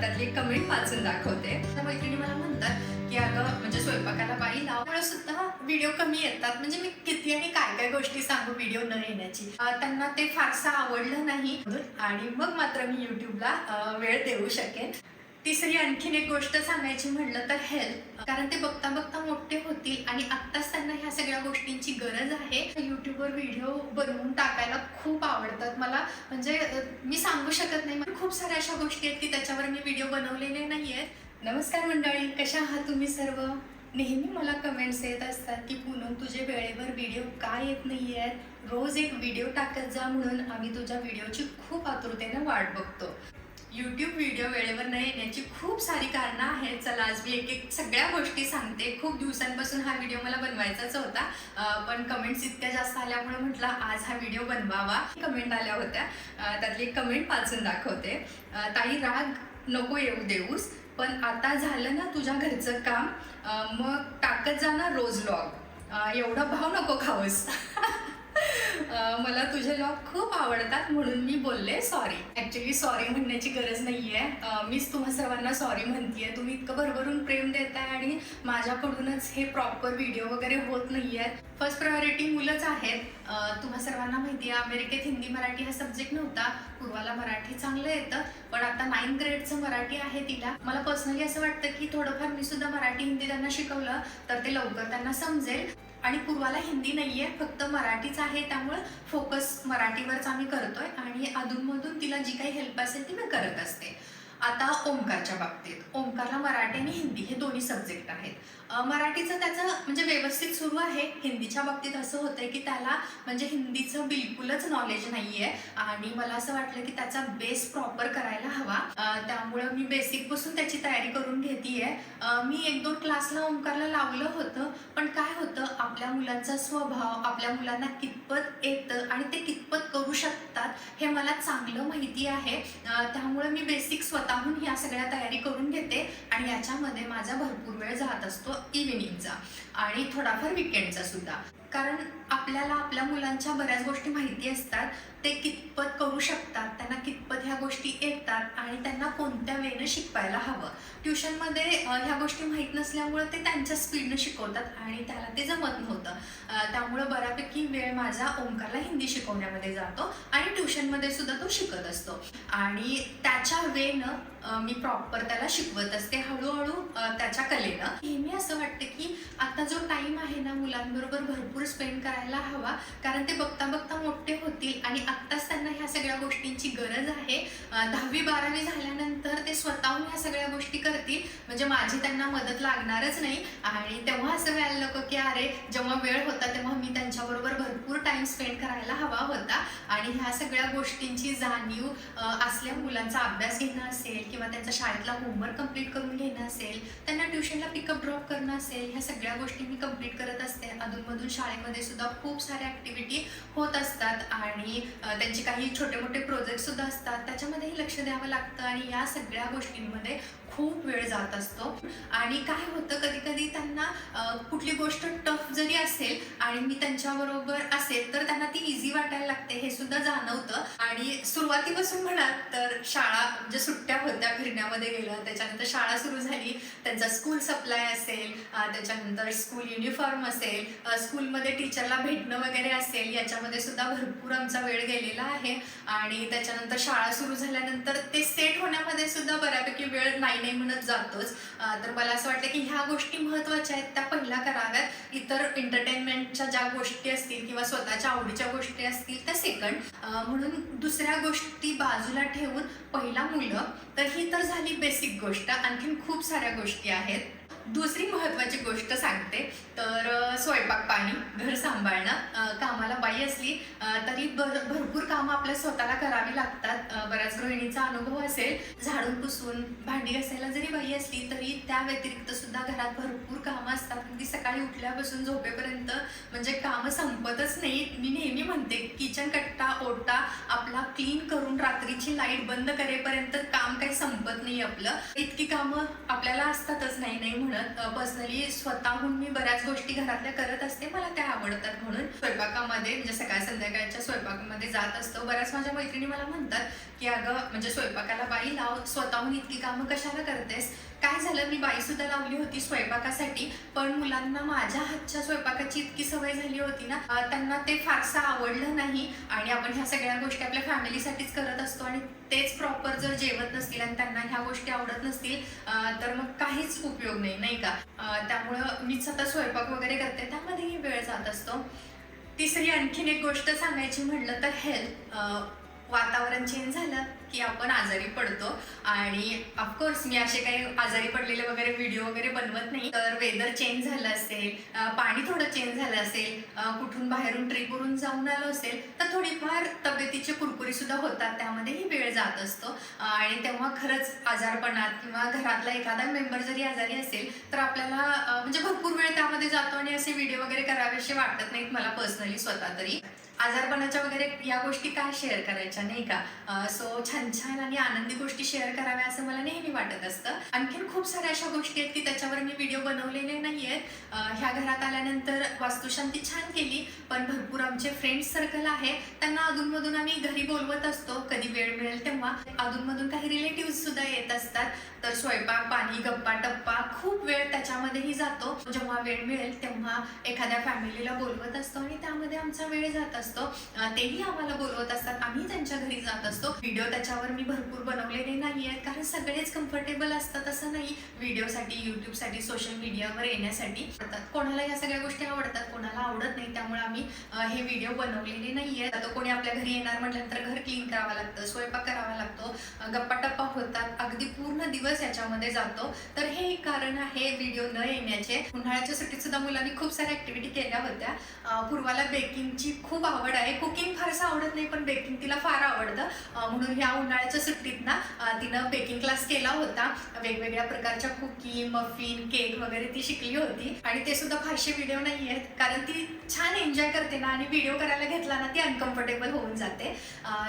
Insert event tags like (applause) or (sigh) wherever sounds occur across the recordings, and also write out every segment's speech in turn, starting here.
त्यातली कमेंट वाचून दाखवते. त्या मैत्रिणी मला म्हणतात की अगं म्हणजे स्वयंपाकाला बाई लाव. सुद्धा व्हिडिओ कमी येतात. म्हणजे मी किती आणि काय काय गोष्टी सांगू व्हिडिओ न येण्याची. त्यांना ते फारसं आवडलं नाही. आणि मग मात्र मी युट्यूबला वेळ देऊ शकेन. तिसरी आणखीन एक गोष्ट सांगायची म्हणलं तर हेल्थ कारण ते बघता बघता मोठे होतील आणि आत्ताच त्यांना ह्या सगळ्या गोष्टींची गरज आहे. युट्यूबवर व्हिडिओ बनवून टाकायला खूप आवडतात मला. म्हणजे मी सांगू शकत नाही. खूप साऱ्या अशा गोष्टी आहेत की त्याच्यावर मी व्हिडिओ बनवलेले नाही आहेत नमस्कार मंडळी कशा आहात तुम्ही सर्व? नेहमी मला कमेंट्स येत असतात की पूनम तुझे वेळेवर व्हिडिओ का येत नाही आहेत रोज एक व्हिडिओ टाकत जा म्हणून आम्ही तुझ्या व्हिडिओची खूप आतुरतेने वाट बघतो. यूट्यूब व्हिडिओ वेळेवर न येण्याची खूप सारी कारणं आहेत. चला आज मी एक एक सगळ्या गोष्टी सांगते. खूप दिवसांपासून हा व्हिडिओ मला बनवायचाच होता. पण कमेंट्स इतक्या जास्त आल्यामुळे म्हटलं आज हा व्हिडिओ बनवावा. कमेंट आल्या होत्या. त्यातली एक कमेंट वाचून दाखवते. ताई राग नको येऊ देऊस पण आता झालं ना तुझ्या घरचं काम मग टाकत जा ना रोज लॉग एवढा भाव नको खाऊस. (laughs) मला तुझे लॉग खूप आवडतात म्हणून मी बोलले सॉरी ऍक्च्युली सॉरी म्हणण्याची गरज नाहीये. अं, मीच तुम्हा सर्वांना सॉरी म्हणतीये. तुम्ही इतकं भरभरून प्रेम देताय आणि माझ्याकडूनच हे प्रॉपर व्हिडिओ वगैरे होत नाहीये फर्स्ट प्रायोरिटी मुलंच आहेत. तुम्हा सर्वांना माहिती आहे अमेरिकेत हिंदी मराठी हा सब्जेक्ट नव्हता. पूर्वाला मराठी चांगलं येतं पण आता नाईन्थ ग्रेडचं मराठी आहे तिला. मला पर्सनली असं वाटतं की थोडंफार मी सुद्धा मराठी हिंदी त्यांना शिकवलं तर ते लवकर त्यांना समजेल. आणि पूर्वाला हिंदी नाहीये फक्त मराठीच आहे त्यामुळे फोकस मराठीवरच आम्ही करतोय. आणि अधूनमधून तिला जी काही हेल्प असेल ती मी करत असते. आता ओंकारच्या बाबतीत. ओंकारला मराठी आणि हिंदी हे दोन्ही सब्जेक्ट आहेत. मराठीचं त्याचं म्हणजे व्यवस्थित सुरू आहे. हिंदीच्या बाबतीत असं होतंय की त्याला म्हणजे हिंदीचं बिलकुलच नॉलेज नाहीये आणि मला असं वाटलं की त्याचा बेस प्रॉपर करायला हवा. त्यामुळे त्यामुळं मी बेसिकपासून त्याची तयारी करून घेतीये. मी एक दोन क्लासला ओंकारला लावलं होतं पण काय होतं आपल्या मुलांचा स्वभाव आपल्या मुलांना कितपत येतं आणि ते कितपत करू शकतं असतात हे मला चांगलं माहिती आहे. त्यामुळे मी बेसिक स्वतःहून ह्या सगळ्या तयारी करून घेते आणि याच्यामध्ये माझा भरपूर वेळ जात असतो इव्हिनिंगचा आणि थोडाफार विकेंडचा सुद्धा. कारण आपल्याला आपल्या मुलांच्या बऱ्याच गोष्टी माहिती असतात. ते कितपत करू शकतात त्यांना कितपत ह्या गोष्टी येतात आणि त्यांना कोणत्या वेळेनं शिकवायला हवं. ट्युशनमध्ये ह्या गोष्टी माहीत नसल्यामुळे ते त्यांच्या स्पीडनं शिकवतात आणि त्याला ते जमत नव्हतं. त्यामुळं बऱ्यापैकी वेळ माझा ओंकारला हिंदी शिकवण्यामध्ये जातो आणि ट्युशनमध्ये सुद्धा तो शिकत असतो. आणि त्याच्या वेनं मी प्रॉपर त्याला शिकवत असते हळूहळू त्याच्या कलेनं. नेहमी असं वाटतं की आता जो टाइम आहे ना मुलांबरोबर भरपूर स्पेंड करायला हवा. कारण ते बघता बघता मोठे होतील आणि आत्ताच त्यांना ह्या सगळ्या गोष्टींची गरज आहे. दहावी बारावी झाल्यानंतर ते स्वतःहून ह्या सगळ्या गोष्टी करतील. म्हणजे माझी त्यांना मदत लागणारच नाही. आणि तेव्हा असं व्हायला नको की अरे जेव्हा वेळ होता तेव्हा मी त्यांच्याबरोबर भरपूर टाइम स्पेंड करायला हवा होता. आणि ह्या सगळ्या गोष्टींची जाणीव असल्या मुलांचा अभ्यास घेणं असेल किंवा त्यांचा शाळेतला होमवर्क कंप्लीट करून घेणं असेल त्यांना ट्युशनला पिकअप ड्रॉप करणं असेल ह्या सगळ्या गोष्टी मी कंप्लीट करत असते. अधूनमधून शाळेमध्ये सुद्धा खूप साऱ्या ॲक्टिव्हिटी होत असतात आणि त्यांचे काही छोटे मोठे प्रोजेक्ट सुद्धा असतात. त्याच्यामध्येही लक्ष द्यावं लागतं आणि या सगळ्या गोष्टींमध्ये खूप वेळ जात असतो. आणि काय होतं कधी कधी त्यांना कुठली गोष्ट टफ जरी असेल आणि मी त्यांच्याबरोबर असेल तर त्यांना ती इझी वाटायला लागते. हे सुद्धा जाणवतं. आणि सुरुवातीपासून म्हणाल तर शाळा म्हणजे सुट्ट्या होत्या फिरण्यामध्ये गेलं त्याच्यानंतर शाळा सुरू झाली त्यांचा स्कूल सप्लाय असेल त्याच्यानंतर स्कूल युनिफॉर्म असेल स्कूलमध्ये टीचरला भेटणं वगैरे असेल याच्यामध्ये सुद्धा भरपूर आमचा वेळ गेलेला आहे. आणि त्याच्यानंतर शाळा सुरू झाल्यानंतर ते सेट होण्यामध्ये सुद्धा बऱ्यापैकी वेळ नाही नाही म्हणत जातोच. तर मला असं वाटतं की ह्या गोष्टी महत्त्वाच्या आहेत. त्या पहिल्या कराव्यात. इतर एंटरटेनमेंटच्या ज्या गोष्टी असतील किंवा स्वतःच्या आवडीच्या गोष्टी असतील त्या सेकंड म्हणून दुसऱ्या गोष्टी बाजूला ठेवून पहिला मुलं तर ही तर झाली बेसिक गोष्ट. आणखीन खूप साऱ्या गोष्टी आहेत. दुसरी महत्त्वाची गोष्ट सांगते. तर स्वयंपाक पाणी घर सांभाळणं कामाला बाई असली तरी भर भरपूर कामं आपल्या स्वतःला करावी लागतात. बऱ्याच गृहिणीचा अनुभव असेल झाडून पुसून भांडी घासायला जरी बाई असली तरी त्या व्यतिरिक्त सुद्धा घरात भरपूर कामं असतात. अगदी ती सकाळी उठल्यापासून झोपेपर्यंत म्हणजे कामं संपतच नाही. मी नेहमी म्हणते किचन कट्टा ओटा आपला क्लीन करून रात्रीची लाइट बंद करेपर्यंत काम काही संपत नाही आपलं. इतकी कामं आपल्याला असतातच नाही नाही म्हणत. पर्सनली स्वतःहून मी बऱ्याच गोष्टी घरातल्या करत असते. मला त्या आवडतात म्हणून. स्वयंपाकामध्ये म्हणजे सकाळ संध्याकाळच्या स्वयंपाकामध्ये जात असतो. बऱ्याच माझ्या मैत्रिणी मला म्हणतात की अगं म्हणजे स्वयंपाकाला बाई लाव. स्वतःहून इतकी कामं कशाला करतेस? काय झालं? मी बाई सुद्धा लावली होती स्वयंपाकासाठी पण मुलांना माझ्या हातच्या स्वयंपाकाची इतकी सवय झाली होती ना त्यांना ते फारसं आवडलं नाही. आणि आपण ह्या सगळ्या गोष्टी आपल्या फॅमिलीसाठीच करत असतो आणि तेच प्रॉपर जर जेवत नसतील आणि त्यांना ह्या गोष्टी आवडत नसतील तर मग काहीच उपयोग नाही नाही का? त्यामुळं मीच आता स्वयंपाक वगैरे करते त्यामध्येही वेळ जात असतो. तिसरी आणखीन एक गोष्ट सांगायची म्हटलं तर हेल्थ वातावरण चेंज झालं की आपण आजारी पडतो. आणि ऑफकोर्स मी असे काही आजारी पडलेले वगैरे व्हिडिओ वगैरे बनवत नाही. तर वेदर चेंज झालं असेल पाणी थोडं चेंज झालं असेल कुठून बाहेरून ट्रिपवरून जाऊन आलो असेल तर थोडीफार तब्येतीची कुरकुरी सुद्धा होतात. त्यामध्येही वेळ जात असतो. आणि तेव्हा खरंच आजारपणात किंवा घरातला एखादा मेंबर जरी आजारी असेल तर आपल्याला म्हणजे भरपूर वेळ त्यामध्ये जातो आणि असे व्हिडिओ वगैरे करावेसे वाटत नाहीत मला पर्सनली स्वतः तरी. आजारपणाच्या वगैरे या गोष्टी काय शेअर करायच्या नाही का? सो छान छान आणि आनंदी गोष्टी शेअर कराव्या असं मला नेहमी वाटत असतं. आणखीन खूप साऱ्या अशा गोष्टी आहेत की त्याच्यावर मी व्हिडिओ बनवलेले नाही आहेत ह्या घरात आल्यानंतर वास्तुशांती छान केली पण भरपूर आमचे फ्रेंड्स सर्कल आहे. त्यांना अधूनमधून आम्ही घरी बोलवत असतो. कधी वेळ मिळेल तेव्हा. अधूनमधून काही रिलेटिव्ह सुद्धा येत असतात. तर स्वयंपाक पाणी गप्पा टप्पा खूप वेळ त्याच्यामध्येही जातो. जेव्हा वेळ मिळेल तेव्हा एखाद्या फॅमिलीला बोलवत असतो आणि त्यामध्ये आमचा वेळ जात असतो. असतो. तेही आम्हाला बोलवत असतात. आम्ही त्यांच्या घरी जात असतो. व्हिडिओ त्याच्यावर मी भरपूर बनवलेले नाही आहेत. कारण सगळेच कम्फर्टेबल असतात असं नाही. व्हिडिओसाठी युट्यूबसाठी सोशल मीडियावर येण्यासाठी कोणाला या सगळ्या गोष्टी आवडतात कोणाला आवडत नाही त्यामुळे आम्ही हे व्हिडिओ बनवलेले नाही आहेत. आता कोणी आपल्या घरी येणार म्हटल्यानंतर घर क्लीन करावं लागतं स्वयंपाक करावा लागतो गप्पा टप्पा होतात. अगदी पूर्ण दिवस याच्यामध्ये जातो. तर हे एक कारण आहे व्हिडिओ न येण्याचे. उन्हाळ्याच्या सुट्टीत सुद्धा मुलांनी खूप साऱ्या ऍक्टिव्हिटी केल्या होत्या. पूर्वाला बेकिंगची खूप आवड आहे. कुकिंग फारसं आवडत नाही पण बेकिंग तिला फार आवडतं. म्हणून ह्या उन्हाळ्याच्या सुट्टीत ना तिनं बेकिंग क्लास केला होता. वेगवेगळ्या प्रकारच्या कुकी मफिन केक वगैरे ती शिकली होती. आणि ते सुद्धा फारसे व्हिडिओ नाही आहेत. कारण ती छान एन्जॉय करते ना आणि व्हिडिओ करायला घेतला ना ती अनकम्फर्टेबल होऊन जाते.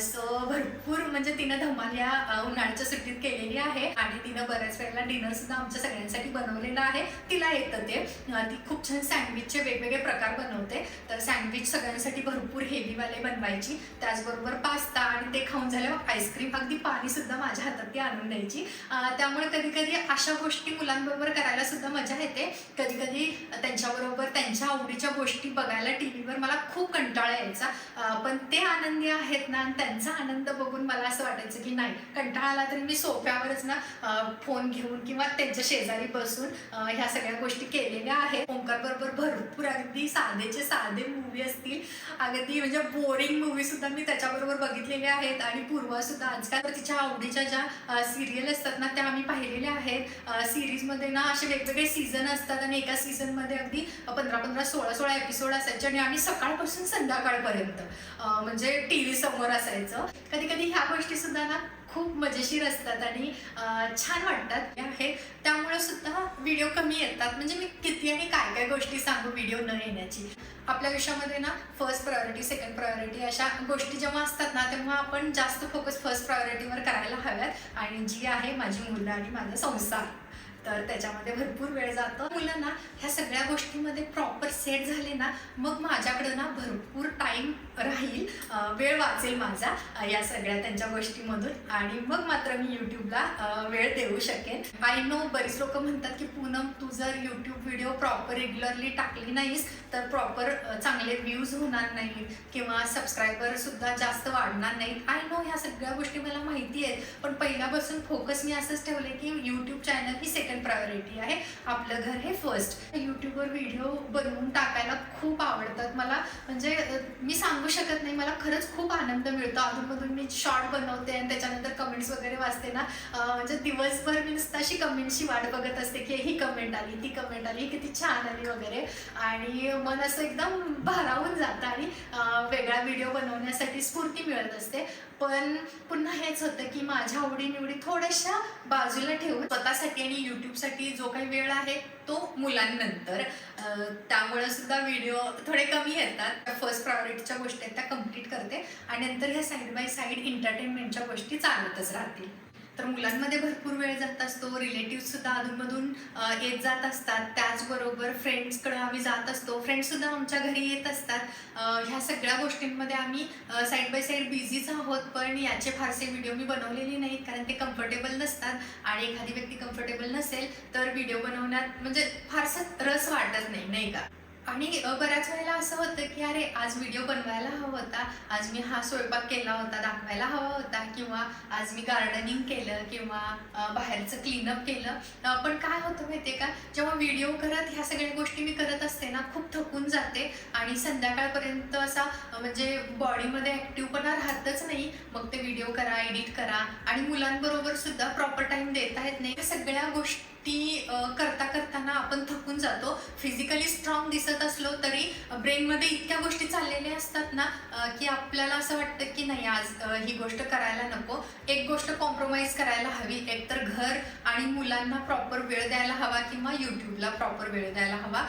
सो भरपूर म्हणजे तिनं धमाल या उन्हाळ्याच्या सुट्टीत केलेली आहे. आणि तिनं बऱ्याच वेळेला डिनर सुद्धा आमच्या सगळ्यांसाठी बनवलेलं आहे. तिला येतं ते. ती खूप छान सँडविचचे वेगवेगळे प्रकार बनवते. तर सँडविच सगळ्यांसाठी भरपूर भरपूर हेवीवाले बनवायची. त्याचबरोबर पास्ता आणि ते खाऊन झाल्यावर आईस्क्रीम अगदी पाणी सुद्धा माझ्या हातात ती आणून द्यायची. त्यामुळे कधी कधी अशा गोष्टी मुलांबरोबर करायला सुद्धा मजा येते. कधी कधी त्यांच्याबरोबर त्यांच्या आवडीच्या गोष्टी बघायला टी व्हीवर मला खूप कंटाळा यायचा. पण ते आनंदी आहेत ना आणि त्यांचा आनंद बघून मला असं वाटायचं की नाही कंटाळा आला तरी मी सोफ्यावरच ना फोन घेऊन किंवा त्यांच्या शेजारी बसून ह्या सगळ्या गोष्टी केलेल्या आहेत. ओंकार बरोबर भरपूर अगदी साधेचे साधे मूवी असतील. अगदी म्हणजे बोरिंग मूवी सुद्धा मी त्याच्याबरोबर बघितलेल्या आहेत. आणि पूर्वा सुद्धा आजकाल तिच्या आवडीच्या ज्या सिरियल असतात ना त्या आम्ही पाहिलेल्या आहेत. सिरीजमध्ये ना असे वेगवेगळे सीझन असतात आणि एका सीझनमध्ये अगदी पंधरा पंधरा सोळा सोळा एपिसोड असायचे आणि आम्ही सकाळपासून संध्याकाळपर्यंत म्हणजे टी व्ही समोर असायचं. कधी कधी ह्या गोष्टी सुद्धा ना खूप मजेशीर असतात आणि छान वाटतात. हे त्या व्हिडिओ कमी येतात. म्हणजे मी किती आणि काय काय गोष्टी सांगू व्हिडिओ न येण्याची. आपल्या आयुष्यामध्ये ना फर्स्ट प्रायोरिटी सेकंड प्रायोरिटी अशा गोष्टी जेव्हा असतात ना तेव्हा आपण जास्त फोकस फर्स्ट प्रायोरिटीवर करायला हव्यात. आणि जी आहे माझी मुलं आणि माझा संसार. तर त्याच्यामध्ये भरपूर वेळ जातो. मुलांना ह्या सगळ्या गोष्टीमध्ये प्रॉपर सेट झाले ना मग माझ्याकडं ना भरपूर वेळ वाचेल माझा या सगळ्या त्यांच्या गोष्टीमधून. आणि मग मात्र मी यूट्यूबला वेळ देऊ शकेन. आय नो बरीच लोक म्हणतात की पूनम तू जर यूट्यूब व्हिडिओ प्रॉपर रेग्युलरली टाकली नाहीस तर प्रॉपर चांगले व्ह्यूज होणार नाहीत किंवा सबस्क्रायबर सुद्धा जास्त वाढणार नाहीत. आय नो ह्या सगळ्या गोष्टी मला माहिती आहेत पण पहिल्यापासून फोकस मी असंच ठेवले की यूट्यूब चॅनल ही सेकंड प्रायोरिटी आहे. आपलं घर हे फर्स्ट यूट्यूबवर व्हिडिओ बनवून टाकायला खूप आवडतात मला. म्हणजे मी सांगू शकत नाही मला खरंच खूप आनंद मिळतो. अधूनमधून मी शॉर्ट बनवते आणि त्याच्यानंतर कमेंट्स वगैरे वाचते ना. म्हणजे दिवसभर मी नुसतं अशी कमेंटची वाट बघत असते की ही कमेंट आली ती कमेंट आली किती छान आली वगैरे. आणि मन असं एकदम भारावून जातं आणि वेगळा व्हिडिओ बनवण्यासाठी स्फूर्ती मिळत असते. पण पुन्हा हेच होतं की माझ्या आवडीनिवडी थोड्याशा बाजूला ठेवून स्वतःसाठी आणि यूट्यूबसाठी जो काही वेळ आहे तो मुलांनंतर त्यामुळे सुद्धा व्हिडिओ थोडे कमी येतात. फर्स्ट प्रायोरिटीच्या गोष्टी आहेत त्या कंप्लीट करते आणि नंतर ह्या साईड बाय साईड एंटरटेनमेंटच्या गोष्टी चालतच राहतील. तर मुलांमध्ये भरपूर वेळ जात असतो. रिलेटिव्ह सुद्धा अधूनमधून येत जात असतात. त्याचबरोबर फ्रेंड्सकडे आम्ही जात असतो. फ्रेंड्स सुद्धा आमच्या घरी येत असतात. ह्या सगळ्या गोष्टींमध्ये आम्ही साईड बाय साईड बिझीच आहोत. पण याचे फारसे व्हिडिओ मी बनवलेले नाहीत. कारण ते कम्फर्टेबल नसतात. आणि एखादी व्यक्ती कम्फर्टेबल नसेल तर व्हिडिओ बनवण्यात म्हणजे फारसा रस वाटत नाही. नाही का? आणि बऱ्याच वेळेला असं होतं की अरे आज व्हिडिओ बनवायला हवा होता. आज मी हा स्वयंपाक केला होता दाखवायला हवा होता. किंवा आज मी गार्डनिंग केलं किंवा बाहेरचं क्लीनअप केलं. पण काय होतं माहितीये का? जेव्हा व्हिडिओ करत ह्या सगळ्या गोष्टी मी करत असते ना खूप थकून जाते. आणि संध्याकाळपर्यंत असा म्हणजे बॉडीमध्ये ॲक्टिव्हपणा राहतच नाही. मग ते व्हिडिओ करा एडिट करा. आणि मुलांबरोबर सुद्धा प्रॉपर टाइम देता येत नाही. सगळ्या गोष्टी ती करता करताना आपण थकून जातो. फिजिकली स्ट्रॉंग दिसत असलो तरी ब्रेनमध्ये इतक्या गोष्टी चाललेल्या असतात ना की आपल्याला असं वाटतं की नाही आज ही गोष्ट करायला नको. एक गोष्ट कॉम्प्रोमाइज करायला हवी. एकतर घर आणि मुलांना प्रॉपर वेळ द्यायला हवा किंवा यूट्यूबला प्रॉपर वेळ द्यायला हवा.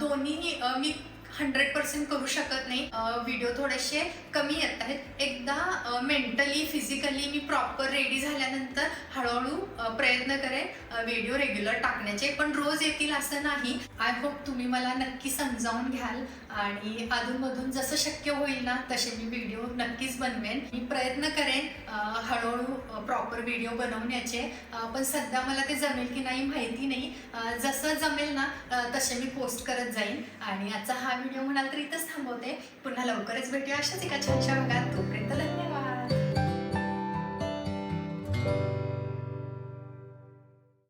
दोन्ही मी हंड्रेड पर्सेंट करू शकत नाही. व्हिडिओ थोडेसे कमी येत आहेत. एकदा मेंटली फिजिकली मी प्रॉपर रेडी झाल्यानंतर हळूहळू प्रयत्न करेन व्हिडिओ रेग्युलर टाकण्याचे. पण रोज येतील असं नाही. आय होप तुम्ही मला नक्की समजावून घ्याल. आणि अधूनमधून जसं शक्य होईल ना तसे मी व्हिडिओ नक्कीच बनवेन. मी प्रयत्न करेन हळूहळू प्रॉपर व्हिडिओ बनवण्याचे. पण सध्या मला ते जमेल की नाही माहिती नाही. जसं जमेल ना तसे मी पोस्ट करत जाईन. आणि आजचा हा व्हिडिओ म्हणाल तर इथंच थांबवते. पुन्हा लवकरच भेटूया. अशाच एका छानशा भागात. तोपर्यंत धन्यवाद.